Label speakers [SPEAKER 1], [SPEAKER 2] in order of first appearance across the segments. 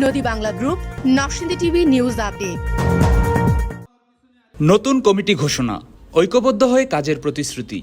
[SPEAKER 1] নদী Bangla group Narsingdi TV news update.
[SPEAKER 2] নতুন committee ঘোষণা ঐক্যবদ্ধ হয়ে কাজের প্রতিশ্রুতি।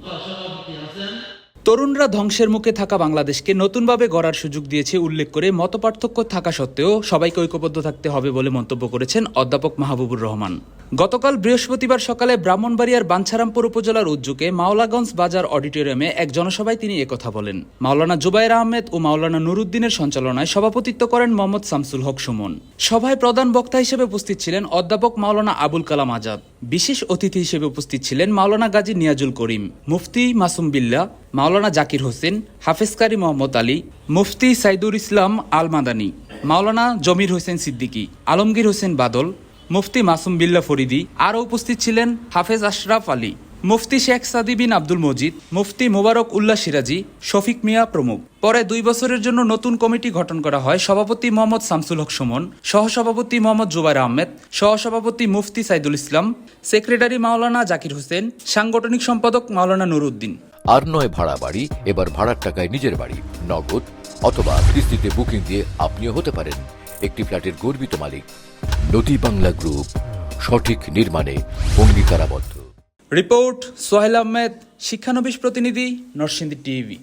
[SPEAKER 2] তরুণরা ধ্বংসের মুখে থাকা বাংলাদেশকে নতুনভাবে গড়ার সুযোগ দিয়েছে উল্লেখ করে মতপার্থক্য থাকা সত্ত্বেও সবাইকে ঐক্যবদ্ধ থাকতে হবে বলে মন্তব্য করেছেন অধ্যাপক মাহবুবুর রহমান। গতকাল বৃহস্পতিবার সকালে ব্রাহ্মণবাড়িয়ার বাঞ্ছারামপুর উপজেলার উদ্যোগে মাওলাগঞ্জ বাজার অডিটোরিয়ামে এক জনসভায় তিনি একথা বলেন। মাওলানা জুবাইর আহমেদ ও মাওলানা নুরুদ্দিনের সঞ্চালনায় সভাপতিত্ব করেন মোহাম্মদ শামসুল হক সুমন। সভায় প্রধান বক্তা হিসেবে উপস্থিত ছিলেন অধ্যাপক মাওলানা আবুল কালাম আজাদ। বিশেষ অতিথি হিসেবে উপস্থিত ছিলেন মাওলানা গাজী নিয়াজুল করিম, মুফতি মাসুম বিল্লা মাওলানা জাকির হোসেন হাফেজকারী মোহাম্মদ আলী, মুফতি সাইদুর ইসলাম আল মাদানী মাওলানা জমির হোসেন সিদ্দিকী, আলমগীর হোসেন বাদল, মুফতি মাসুম বিল্লা ফরিদি, আরও উপস্থিত ছিলেন হাফেজ আশরাফ আলী, মুফতি শেখ সাদি বিন আব্দুল মজিদ, মুফতি মোবারক উল্লাহ সিরাজি, শফিক মিয়া প্রমুখ। পরে দুই বছরের জন্য নতুন কমিটি গঠন করা হয় সভাপতি মোহাম্মদ শামসুল হক সুমন, সহসভাপতি মোহাম্মদ জুবাইর আহমেদ, সহসভাপতি মুফতি সাইদুল ইসলাম, সেক্রেটারি মাওলানা জাকির হোসেন, সাংগঠনিক সম্পাদক মাওলানা নুরুদ্দিন।
[SPEAKER 3] আর নয় ভাড়া বাড়ি, এবার ভাড়ার টাকায় নিজের বাড়ি, নগদ অথবা কিস্তিতে বুকিং দিয়ে আপনিও হতে পারেন। একটি ফ্ল্যাটের গর্বিত মালিক, নদী বাংলা গ্রুপ, সঠিক নির্মাণে অঙ্গীকারাবদ্ধ।
[SPEAKER 2] রিপোর্ট সোহেল আহমেদ, শিক্ষানবিশ প্রতিনিধি, নরসিংদী টিভি।